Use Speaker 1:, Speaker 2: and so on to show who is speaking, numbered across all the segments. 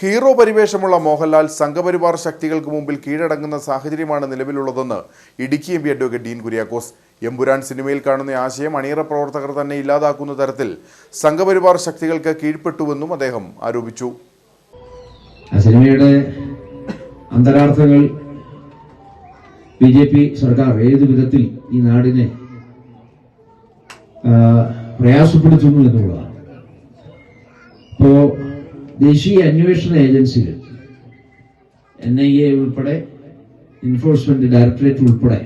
Speaker 1: Hero പരിവേഷമുള്ള Mohanlal Sangh Parivar ശക്തികൾക്ക് മുമ്പിൽ കീഴടങ്ങുന്ന സാഹചര്യമാണ് നിലവിലുള്ളതെന്ന് Idukki M P advocate Dean Kuriakose. Empuraan സിനിമയിൽ കാണുന്ന ആശയം അണിയറ പ്രവർത്തകർ തന്നെ ഇല്ലാതാക്കുന്ന തരത്തിൽ സംഘപരിവാർ ശക്തികൾക്ക് കീഴ്പ്പെട്ടുവെന്നും അദ്ദേഹം ആരോപിച്ചു.
Speaker 2: സിനിമയുടെ അന്തരാർത്ഥങ്ങൾ ബി ജെ പി സർക്കാർ ഏത് വിധത്തിൽ ഈ നാടിനെ പ്രയാസപ്പെടുത്തുന്നു എന്നുള്ളതാണ്. ഇപ്പോ ദേശീയ അന്വേഷണ ഏജൻസികൾ എൻ ഐ എ ഉൾപ്പെടെ എൻഫോഴ്സ്മെന്റ് ഡയറക്ടറേറ്റ് ഉൾപ്പെടെ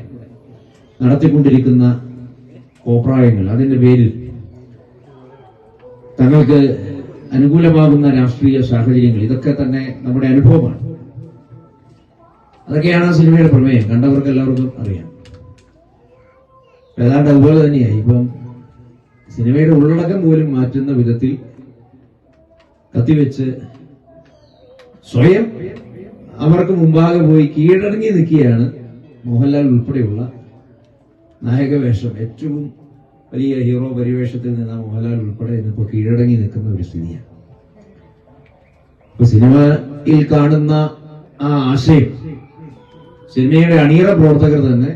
Speaker 2: നടത്തിക്കൊണ്ടിരിക്കുന്ന കോപ്രായങ്ങൾ അതിന്റെ പേരിൽ തങ്ങൾക്ക് അനുകൂലമാകുന്ന രാഷ്ട്രീയ സാഹചര്യങ്ങൾ ഇതൊക്കെ തന്നെ നമ്മുടെ അനുഭവമാണ്. അതൊക്കെയാണ് ആ സിനിമയുടെ പ്രമേയം കണ്ടവർക്ക് എല്ലാവർക്കും അറിയാം. ഏതാണ്ട് അതുപോലെ തന്നെയായി. ഇപ്പം സിനിമയുടെ ഉള്ളടക്കം പോലും മാറ്റുന്ന വിധത്തിൽ കത്തിവെച്ച് സ്വയം അവർക്ക് മുമ്പാകെ പോയി കീഴടങ്ങി നിൽക്കുകയാണ് മോഹൻലാൽ ഉൾപ്പെടെയുള്ള നായകവേഷം. ഏറ്റവും വലിയ ഹീറോ പരിവേഷത്തിൽ നിന്ന് മോഹൻലാൽ ഉൾപ്പെടെ ഇന്നിപ്പോ കീഴടങ്ങി നിൽക്കുന്ന ഒരു സ്ഥിതിയാണ്. ഇപ്പൊ സിനിമയിൽ കാണുന്ന ആ ആശയം സിനിമയുടെ അണിയറ പ്രവർത്തകർ തന്നെ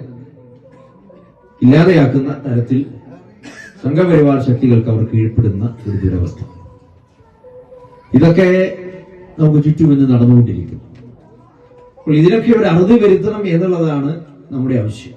Speaker 2: ഇല്ലാതെയാക്കുന്ന തരത്തിൽ സംഘപരിവാർ ശക്തികൾക്ക് അവർ കീഴ്പ്പെടുന്ന ഒരു ദുരവസ്ഥ. ഇതൊക്കെ നമുക്ക് ചുറ്റും ഇന്ന് നടന്നുകൊണ്ടിരിക്കുന്നു. അപ്പോൾ ഇതിനൊക്കെ ഒരു അറുതി വരുത്തണം എന്നുള്ളതാണ് നമ്മുടെ ആവശ്യം.